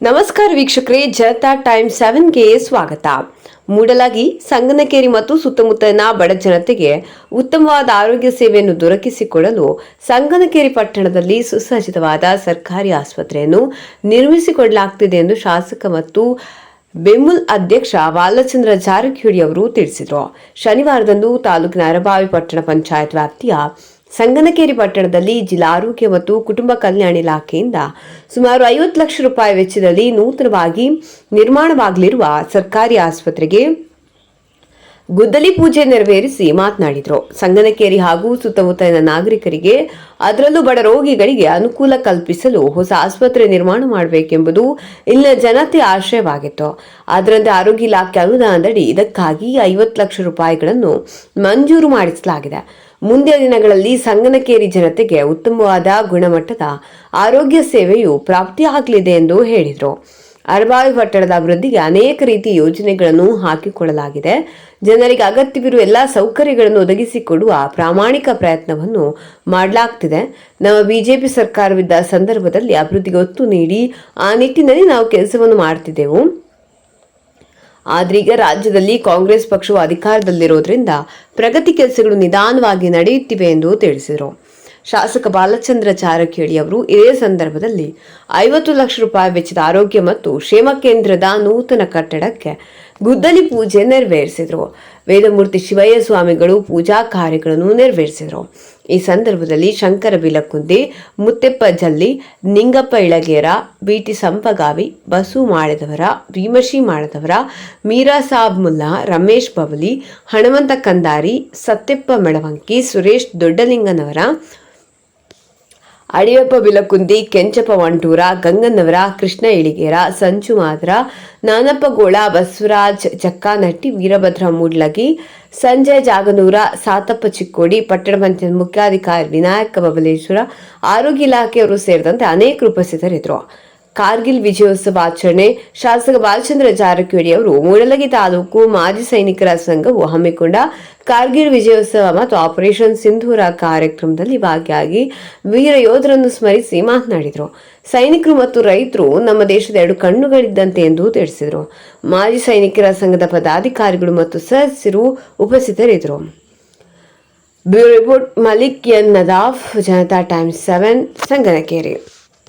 ನಮಸ್ಕಾರ ವೀಕ್ಷಕರೇ, ಜನತಾ ಟೈಮ್ ಸೆವೆನ್ಗೆ ಸ್ವಾಗತ. ಮೂಡಲಾಗಿ ಸಂಗನಕೇರಿ ಮತ್ತು ಸುತ್ತಮುತ್ತಲಿನ ಬಡ ಜನತೆಗೆ ಉತ್ತಮವಾದ ಆರೋಗ್ಯ ಸೇವೆಯನ್ನು ದೊರಕಿಸಿಕೊಡಲು ಸಂಗನಕೇರಿ ಪಟ್ಟಣದಲ್ಲಿ ಸುಸಜ್ಜಿತವಾದ ಸರ್ಕಾರಿ ಆಸ್ಪತ್ರೆಯನ್ನು ನಿರ್ಮಿಸಿಕೊಡಲಾಗ್ತಿದೆ ಎಂದು ಶಾಸಕ ಮತ್ತು ಬೆಮುಲ್ ಅಧ್ಯಕ್ಷ ಬಾಲಚಂದ್ರ ಜಾರಕಿಹೊಳಿ ಅವರು ತಿಳಿಸಿದರು. ಶನಿವಾರದಂದು ತಾಲೂಕಿನ ಅರಬಾವಿ ಪಟ್ಟಣ ಪಂಚಾಯತ್ ವ್ಯಾಪ್ತಿಯ ಸಂಗನಕೇರಿ ಪಟ್ಟಣದಲ್ಲಿ ಜಿಲ್ಲಾ ಆರೋಗ್ಯ ಮತ್ತು ಕುಟುಂಬ ಕಲ್ಯಾಣ ಇಲಾಖೆಯಿಂದ ಸುಮಾರು ಐವತ್ತು ಲಕ್ಷ ರೂಪಾಯಿ ವೆಚ್ಚದಲ್ಲಿ ನೂತನವಾಗಿ ನಿರ್ಮಾಣವಾಗಲಿರುವ ಸರ್ಕಾರಿ ಆಸ್ಪತ್ರೆಗೆ ಗುದ್ದಲಿ ಪೂಜೆ ನೆರವೇರಿಸಿ ಮಾತನಾಡಿದರು. ಸಂಗನಕೇರಿ ಹಾಗೂ ಸುತ್ತಮುತ್ತಲಿನ ನಾಗರಿಕರಿಗೆ ಅದರಲ್ಲೂ ಬಡ ರೋಗಿಗಳಿಗೆ ಅನುಕೂಲ ಕಲ್ಪಿಸಲು ಹೊಸ ಆಸ್ಪತ್ರೆ ನಿರ್ಮಾಣ ಮಾಡಬೇಕೆಂಬುದು ಇಲ್ಲಿನ ಜನತೆ ಆಶಯವಾಗಿತ್ತು. ಅದರಂತೆ ಆರೋಗ್ಯ ಇಲಾಖೆ ಅನುದಾನದಡಿ ಇದಕ್ಕಾಗಿ ಐವತ್ತು ಲಕ್ಷ ರೂಪಾಯಿಗಳನ್ನು ಮಂಜೂರು ಮಾಡಿಸಲಾಗಿದೆ. ಮುಂದಿನ ದಿನಗಳಲ್ಲಿ ಸಂಗನಕೇರಿ ಜನತೆಗೆ ಉತ್ತಮವಾದ ಗುಣಮಟ್ಟದ ಆರೋಗ್ಯ ಸೇವೆಯು ಪ್ರಾಪ್ತಿಯಾಗಲಿದೆ ಎಂದು ಹೇಳಿದರು. ಅರಬಾವಿ ಪಟ್ಟಣದ ಅಭಿವೃದ್ಧಿಗೆ ಅನೇಕ ರೀತಿ ಯೋಜನೆಗಳನ್ನು ಹಾಕಿಕೊಳ್ಳಲಾಗಿದೆ. ಜನರಿಗೆ ಅಗತ್ಯವಿರುವ ಎಲ್ಲ ಸೌಕರ್ಯಗಳನ್ನು ಒದಗಿಸಿಕೊಡುವ ಪ್ರಾಮಾಣಿಕ ಪ್ರಯತ್ನವನ್ನು ಮಾಡಲಾಗ್ತಿದೆ. ನಮ್ಮ ಬಿಜೆಪಿ ಸರ್ಕಾರವಿದ್ದ ಸಂದರ್ಭದಲ್ಲಿ ಅಭಿವೃದ್ಧಿಗೆ ಒತ್ತು ನೀಡಿ ಆ ನಿಟ್ಟಿನಲ್ಲಿ ನಾವು ಕೆಲಸವನ್ನು ಮಾಡ್ತಿದ್ದೆವು. ಆದ್ರೀಗ ರಾಜ್ಯದಲ್ಲಿ ಕಾಂಗ್ರೆಸ್ ಪಕ್ಷವು ಅಧಿಕಾರದಲ್ಲಿರೋದ್ರಿಂದ ಪ್ರಗತಿ ಕೆಲಸಗಳು ನಿಧಾನವಾಗಿ ನಡೆಯುತ್ತಿವೆ ಎಂದು ತಿಳಿಸಿದರು. ಶಾಸಕ ಬಾಲಚಂದ್ರ ಜಾರಕಿಹೊಳಿ ಅವರು ಇದೇ ಸಂದರ್ಭದಲ್ಲಿ ಐವತ್ತು ಲಕ್ಷ ರೂಪಾಯಿ ವೆಚ್ಚದ ಆರೋಗ್ಯ ಮತ್ತು ಕ್ಷೇಮ ಕೇಂದ್ರದ ನೂತನ ಕಟ್ಟಡಕ್ಕೆ ಗುದ್ದಲಿ ಪೂಜೆ ನೆರವೇರಿಸಿದರು. ವೇದಮೂರ್ತಿ ಶಿವಯ್ಯ ಸ್ವಾಮಿಗಳು ಪೂಜಾ ಕಾರ್ಯಗಳನ್ನು ನೆರವೇರಿಸಿದರು. ಈ ಸಂದರ್ಭದಲ್ಲಿ ಶಂಕರ ಬಿಲಕುಂದಿ, ಮುತ್ತೆಪ್ಪ ಜಲ್ಲಿ, ನಿಂಗಪ್ಪ ಇಳಗೇರ, ಬಿಟಿ ಸಂಪಗಾವಿ, ಬಸು ಮಾಡಿದವರ ಭೀಮಶಿ ಮಾಡದವರ ಮೀರಾ ಸಾಬ್ ಮುಲ್ಲಾ, ರಮೇಶ್ ಬವಲಿ ಹನುಮಂತ ಕಂದಾರಿ ಸತ್ಯಪ್ಪ ಮೆಳವಂಕಿ, ಸುರೇಶ್ ದೊಡ್ಡಲಿಂಗನವರ ಅಡಿಯಪ್ಪ ಬಿಲಕುಂದಿ, ಕೆಂಚಪ್ಪ ವಂಟೂರ, ಗಂಗನವರ, ಕೃಷ್ಣ ಇಳಿಗೇರ, ಸಂಚು ಮಾದ್ರ, ನಾನಪ್ಪ ಗೋಳ, ಬಸವರಾಜ್, ಚಕ್ಕಾನಟ್ಟಿ, ವೀರಭದ್ರ ಮೂಡ್ಲಗಿ, ಸಂಜಯ್ ಜಾಗನೂರ, ಸಾತಪ್ಪ ಚಿಕ್ಕೋಡಿ, ಪಟ್ಟಣ ಪಂಚಾಯತ್ ಮುಖ್ಯಾಧಿಕಾರಿ, ವಿನಾಯಕ ಬಬಲೇಶ್ವರ, ಆರೋಗ್ಯ ಇಲಾಖೆಯವರು ಸೇರಿದಂತೆ ಅನೇಕರು ಉಪಸ್ಥಿತರಿದ್ದರು. ಕಾರ್ಗಿಲ್ ವಿಜಯೋತ್ಸವ ಆಚರಣೆ ಶಾಸಕ ಬಾಲಚಂದ್ರ ಜಾರಕಿಹೊಳಿ ಅವರು. ಮೂಡಲಗಿ ತಾಲೂಕು ಮಾಜಿ ಸೈನಿಕರ ಸಂಘವು ಹಮ್ಮಿಕೊಂಡ ಕಾರ್ಗಿಲ್ ವಿಜಯೋತ್ಸವ ಮತ್ತು ಆಪರೇಷನ್ ಸಿಂಧೂರ ಕಾರ್ಯಕ್ರಮದಲ್ಲಿ ಭಾಗಿಯಾಗಿ ವೀರ ಯೋಧರನ್ನು ಸ್ಮರಿಸಿ ಮಾತನಾಡಿದರು. ಸೈನಿಕರು ಮತ್ತು ರೈತರು ನಮ್ಮ ದೇಶದ ಎರಡು ಕಣ್ಣುಗಳಿದ್ದಂತೆ ಎಂದು ತಿಳಿಸಿದರು. ಮಾಜಿ ಸೈನಿಕರ ಸಂಘದ ಪದಾಧಿಕಾರಿಗಳು ಮತ್ತು ಸದಸ್ಯರು ಉಪಸ್ಥಿತರಿದ್ದರು. Bureau report, Malik N Nadaf, Janata Times seven, Sanganakeri.